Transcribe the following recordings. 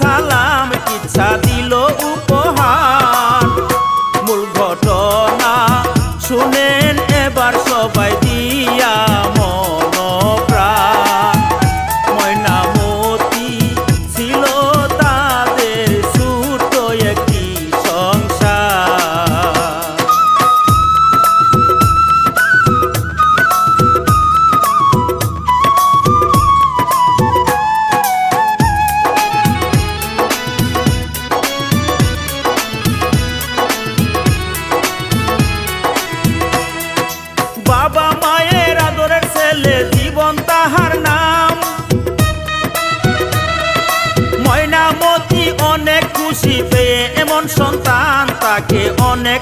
সালাম ইচ্ছা দিল উপ I get on one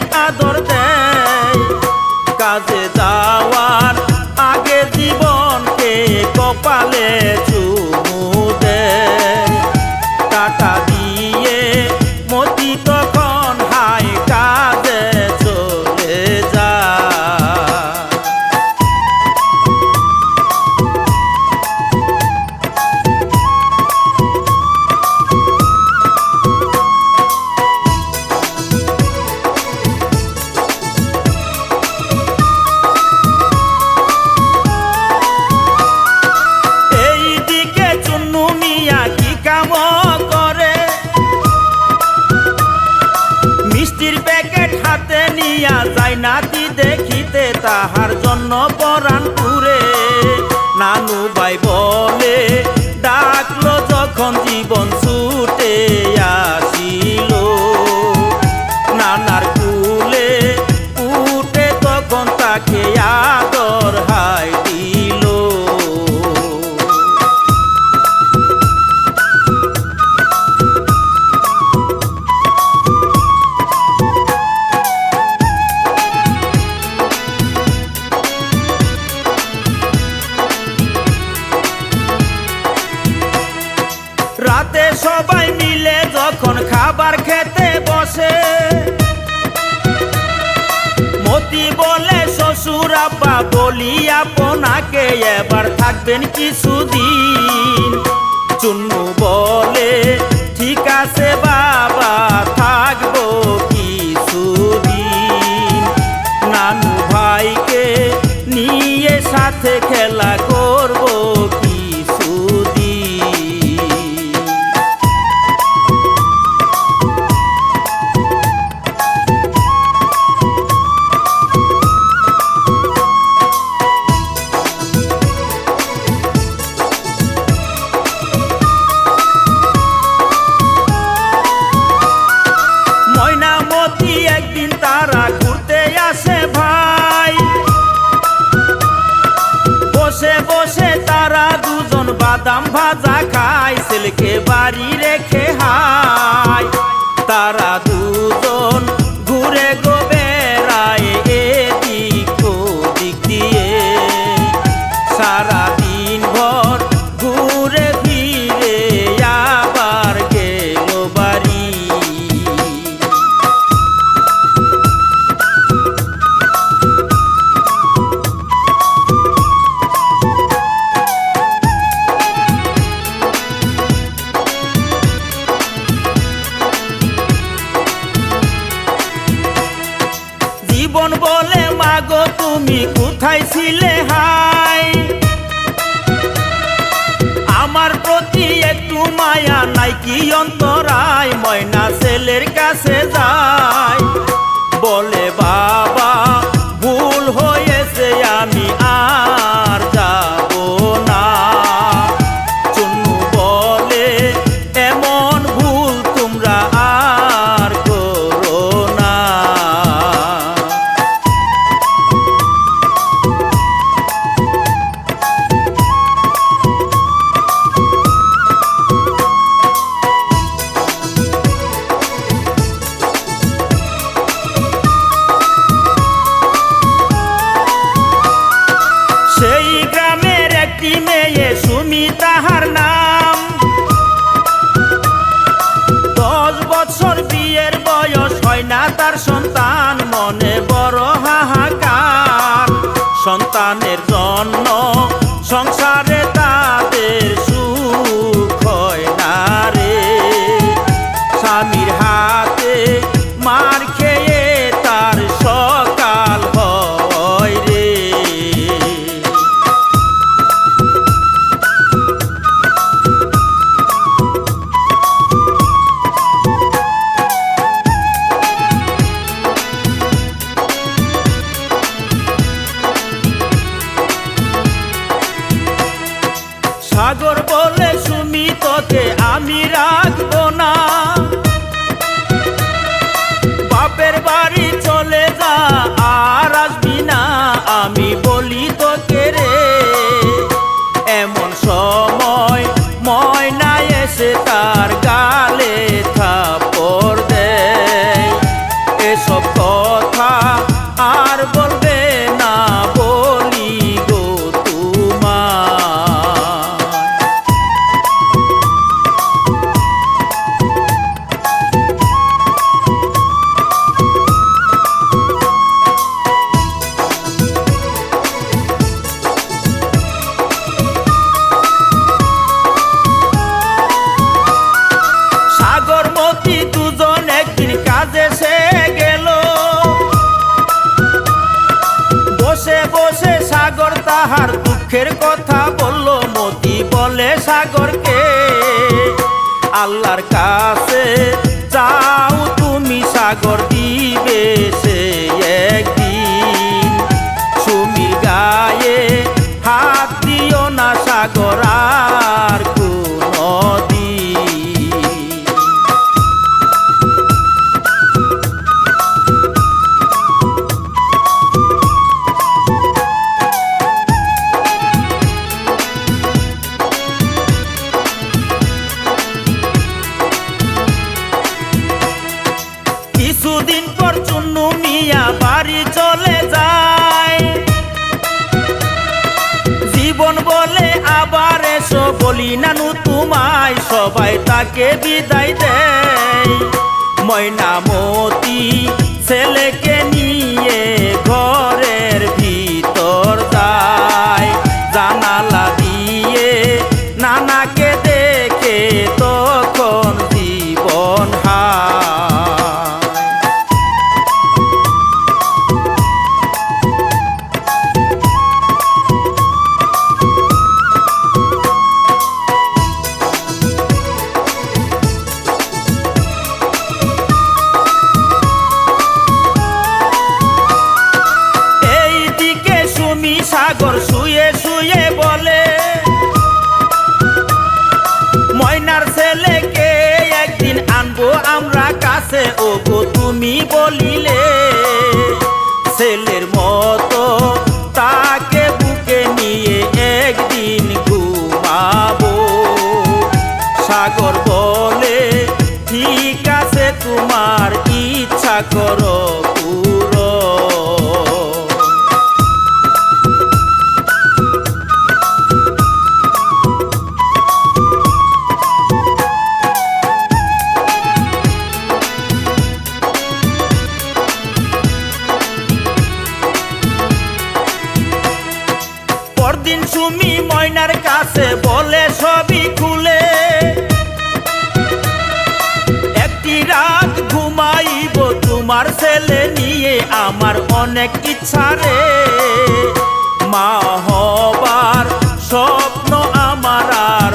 সত্যি বলে শ্বশুর আব্বা, বলি আপনাকে এবার থাকবেন কিছুদিন। চুন্নু বলে, ঠিক আছে বাবা, থাকব কি ভাজা খাই ছেলেকে বাড়ি রেখে হাই তারা দুজন ঘুরে গো সন্তানের জন্য সংসার তাহার দুঃখের কথা বলল মতি বলে সাগরকে। আল্লাহর কাছে যাও তুমি সাগর দিবে সে একদিন। সুমির গায়ে হাত দিও না সাগর আর গো তুমি বলিলে ছেলের মন ময়নার কাছে বলে সবই খুলে। একটি রাত ঘুমাইব তোমার ছেলে নিয়ে আমার অনেক ইচ্ছা রে। মা হবার স্বপ্ন আমার আর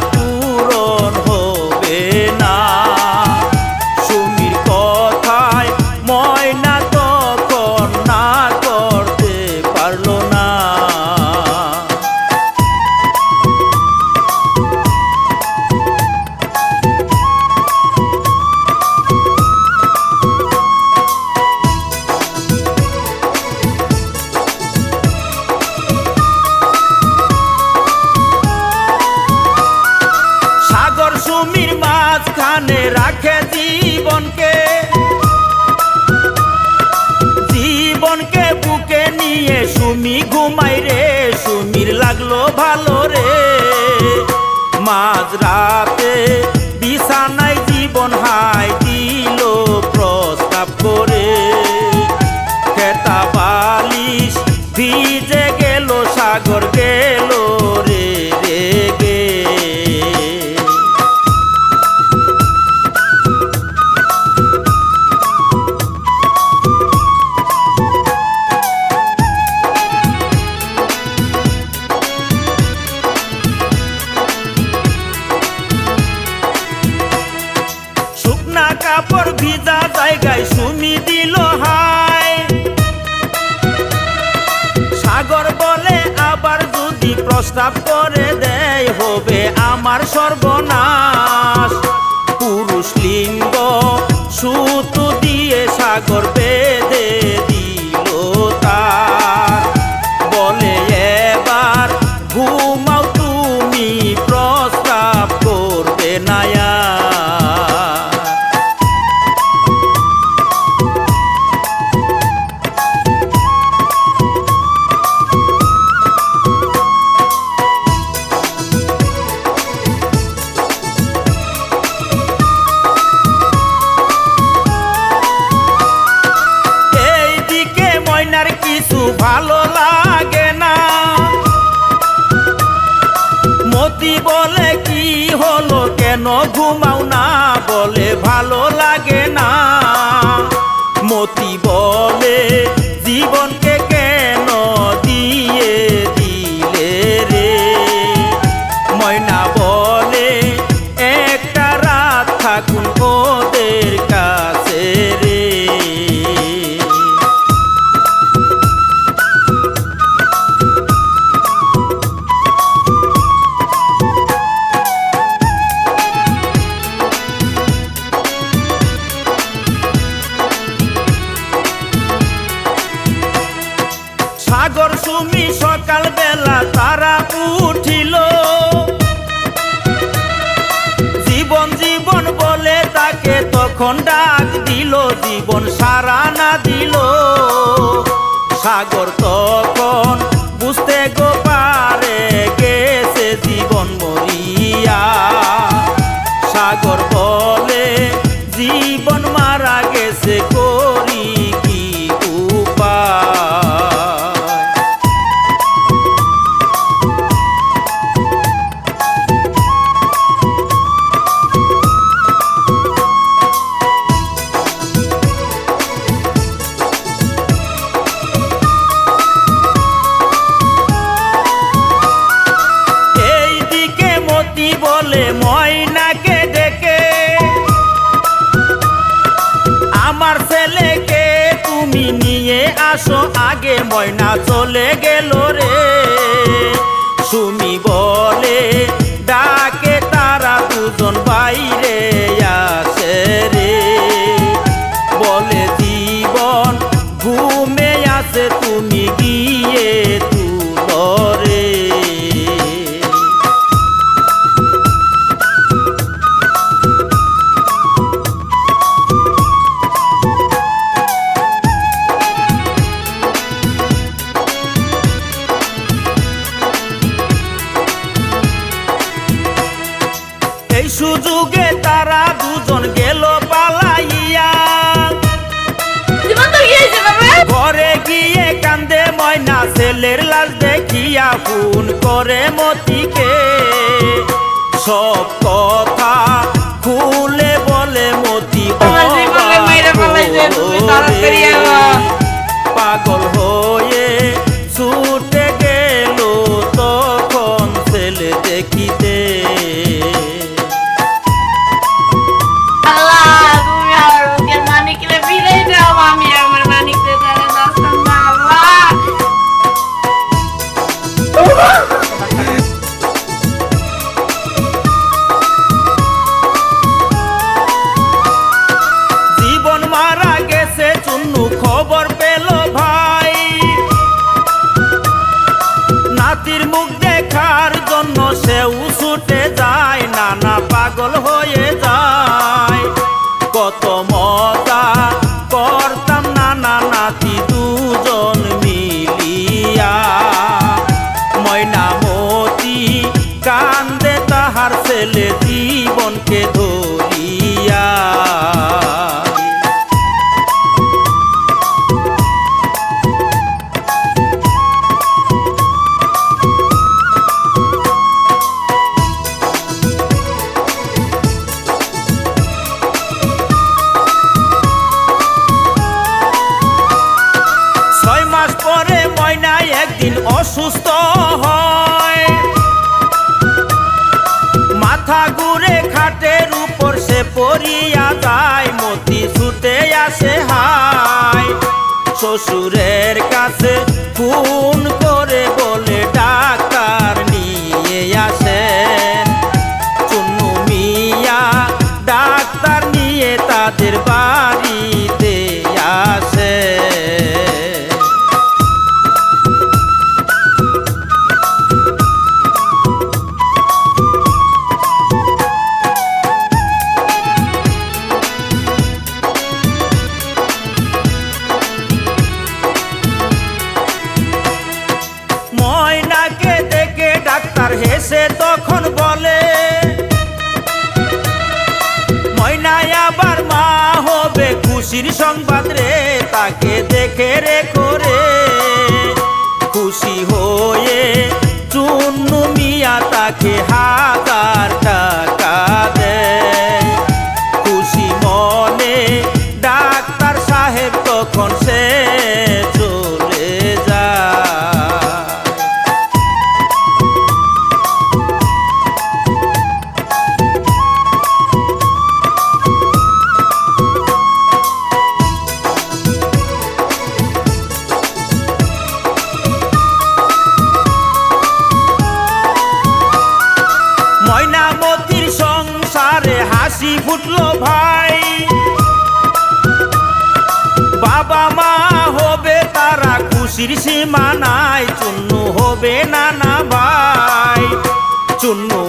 ঘুমা সাগর সুমি সকাল বেলা তারা উঠিল। জীবন জীবন বলে তাকে তখন ডাক দিল, জীবন সারা না দিল। সাগর তখন বুঝতে গো পারে গেছে, জীবন মরিয়া। সাগর গেল রে। সুমি বলে, ডাকে তারা দুজন বাইরে আসে রে। বলে, জীবন, ঘুমে আসে তুমি গিয়ে তুলো সেও ছুটে যায়, নানা পাগল হয়ে যায়। কত মজা করতাম নানা নাতি দুজন মিলিয়া। ময়না মতি কান্দে তাহার ছেলে জীবনকে ধর অসুস্থ হয়। মাথা ঘুরে খাটের উপর সে পড়িয়া যায়, মতি সুতে আসে হায়। শ্বশুরের কাছে ফোন করে বলে ডাক্তার নিয়ে আসে চুনু মিয়া ডাক্তার নিয়ে তাদের বাড়ি No.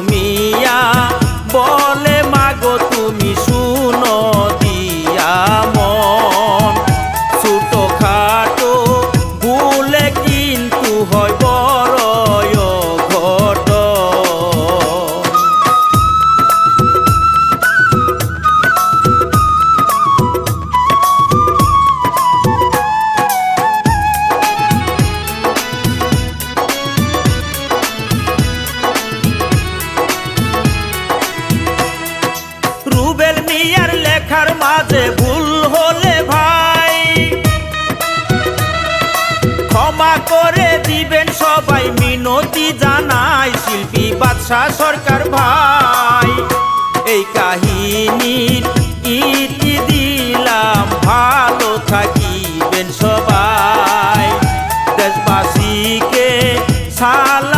বিরসা সরকার ভাই। এই কাহিনীর ইতি দিলাম ভালো থাকিবেন সবাই। দেশবাসীকে সাল